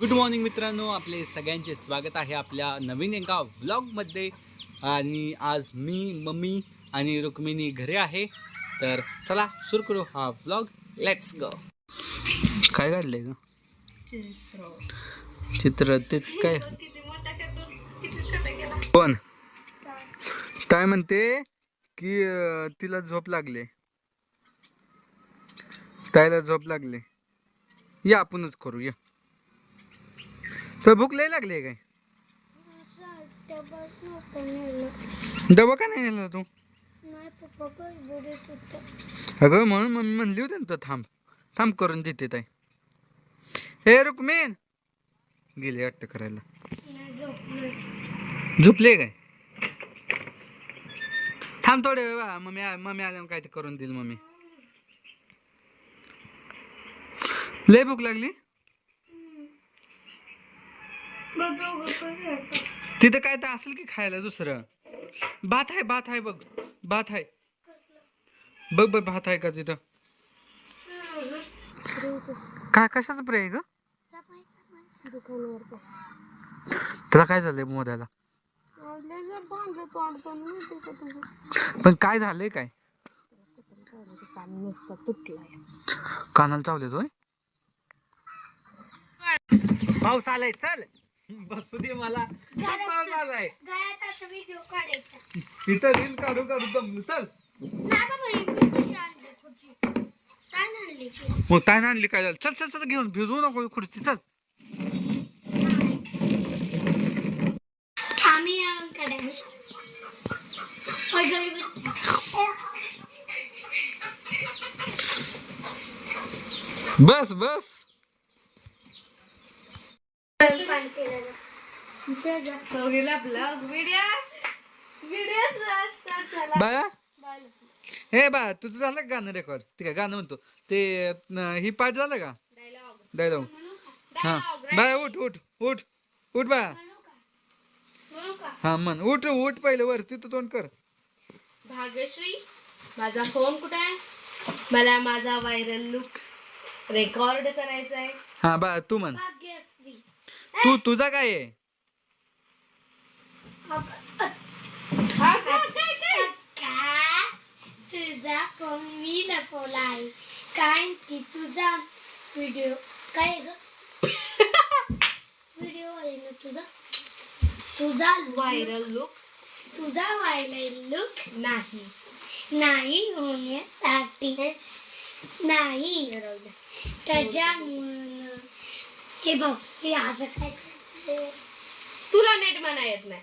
Good morning मित्रांनो. आपले सगळ्यांचे स्वागत आहे आपल्या नवीन एका व्लॉगमध्ये आणि आज मी मम्मी आणि रुक्मिणी घरी आहे. तर चला सुरू करू हा व्लॉग लेट्स गो काय काढलंय ग? चित्र. ते काय? पण काय? म्हणते? की तिला झोप लागले. ताईला झोप लागले. या आपणच करू या तो भूक लय लागली काय? डबा का नाही तू? अगं म्हणून मम्मी म्हणली होती ना तो थांब थांब करून देते ताई. हे रुक्मिन गेले वाटतं करायला. झोपले काय? थांब थोडे वेळ बा मम्मी मम्मी आल्यावर काय ते करून देईल मम्मी. लय भूक लागली? तिथं काय तर असेल की खायला दुसरं? भात आहे भात आहे बघ. भात आहे. बघ बघ भात आहे का तिथं? काय कशाचं प्रे आहे ग? तुला काय झालंय मोद्याला? पण काय झालंय काय? नुसता कानाला चावले तोय पाऊस आलाय चल. बसू दे मला. असं व्हिडिओ काढायचा. इथं रील काढू काढू चल. नाही बाबा ही मी कशी आणली खुर्ची. काय आणली मग काय आणली काय झालं? चल चल चल घेऊन भिजवू नको ही खुर्ची. चल. आम्ही काढायला बस बस. बाया हे बा तुझं झालं का गाणं रेकॉर्ड ते काय गाणं म्हणतो? ते ही पाठ झालं का? डायलॉग हा. बाया उठ उठ उठ उठ बाया हा म्हण. उठ उठ पहिले वरती तू तोंड कर. भाग्यश्री माझा फोन कुठे आहे? मला माझा व्हायरल लुक रेकॉर्ड करायचा आहे. हा बा तू म्हण. तू तुझा काय आहे? तुझा फोन मी लपवला आहे. काय की तुझा व्हिडिओ काय ग? व्हिडिओ आहे ना तुझा? तुझा व्हायरल लुक तुझा व्हायरल लुक नाही. नाही होण्यासाठी. नाही. त्याच्यामुळं हे बघ हे आज काय? तुला नेट म्हणा येत नाही.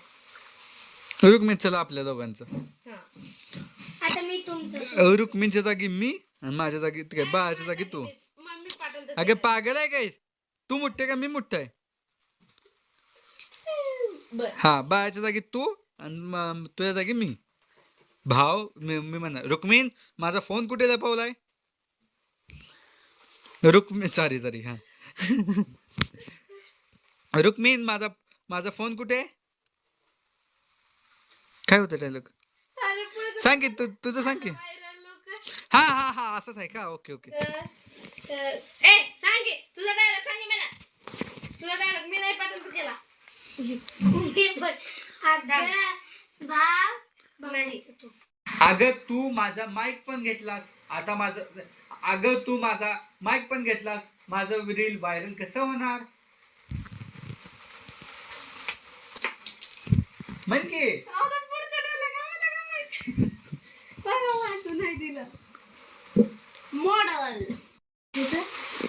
रुक्मिण चला आपल्या दोघांचं. हा. आता मी तुमचं रुक्मिणच्या जागी मी आणि माझ्या जागी ते काय बाळाच्या जागी तू. मम्मी अगे पागल आहे काय? तू मुठ्ठे का मी मुठ्ठ आहे? बर. हा बाळाच्या जागी तू आणि म- तुझ्या जागी मी. भाव मी मी म्हणा रुक्मिण माझा फोन कुठे लपवलाय? रुक्मिण सॉरी सॉरी हा. रुक्मिण माझा माझा फोन कुठे? काय होतं डायलॉग सांग की तू तुझं सांग की. हा हा हा असंच आहे का? Okay okay. अगं तू. माझा माईक पण घेतलास. आता माझं अगं तू माझा माईक पण घेतलास. माझं रील व्हायरल कसं होणार? म्हण की. नाही दिलं. मॉडल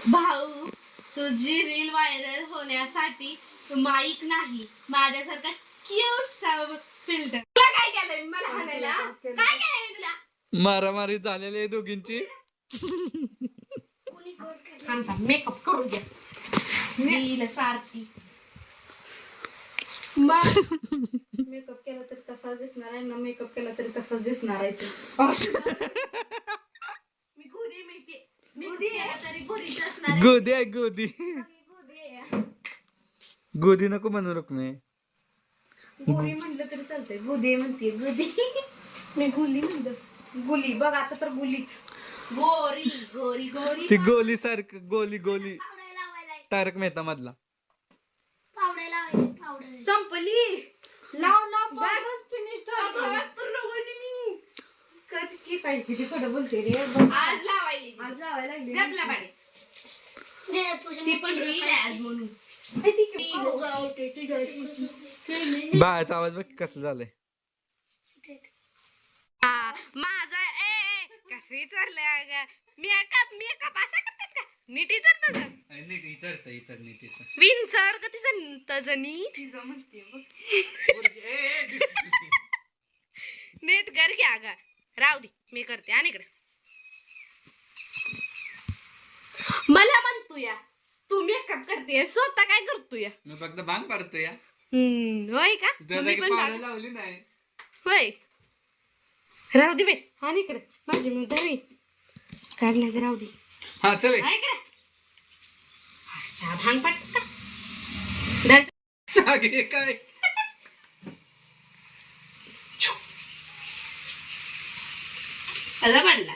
भाऊ तुझी रील व्हायरल होण्यासाठी माईक नाही. माझ्यासारखा क्यूट फिल्टर तुला काय केलंय? मला हाणायला? काय केलंय मी तुला? मारामारी झालेली आहे दोघींची. काढलं मेकअप करू द्या रील सारखी. मेकअप केला तरी तसाच दिसणार आहे ना मेकअप केला तरी तसाच दिसणार आहे ते. मी गोरी माहितीये मी केला तरी गोरीच असणार आहे. गोदी आहे गोदी. गोदी नको म्हणू रुक्मे गोरी म्हणलं तरी चालतंय. गोदी म्हणते गोदी. मी गुली म्हणलं. गुली. बघ आता तर गुलीच. गोरी गोरी गोरी. ती गोली सारखं गोली गोली. लावायला तारक मेहता मधला. संपली. लाव लाव बॅगच फिनिश किती खोटं बोलते रे. आज लावायली. आज लावायला लागली. गपला पाडे दे तुझ्या ती पण रील आहे आज म्हणून. बाळाचा आवाज बघ कसला झालाय. आ, माझा अगं मेकअप मेकअप असा करतात का नीट विचार तसं नीट विचारतं विचार नीट विंचर का तिचं नीट? तिचं म्हणते नीट. कर की अगं राहू दे मी करते आणि इकडे. मला म्हणतो या. तू मेकअप करते स्वतः काय करतो या. मी फक्त भांग पाडतो या. हम्म, होय का? मग मी पण पाहायला भाग- लावली नाही. होय. राहू दे बे. आणि इकडे. माझी मी धरी काढल्या तर राहू दे. हा चल हा, इकडे. अशा भांग पटका धर. अगे काय? असा पडला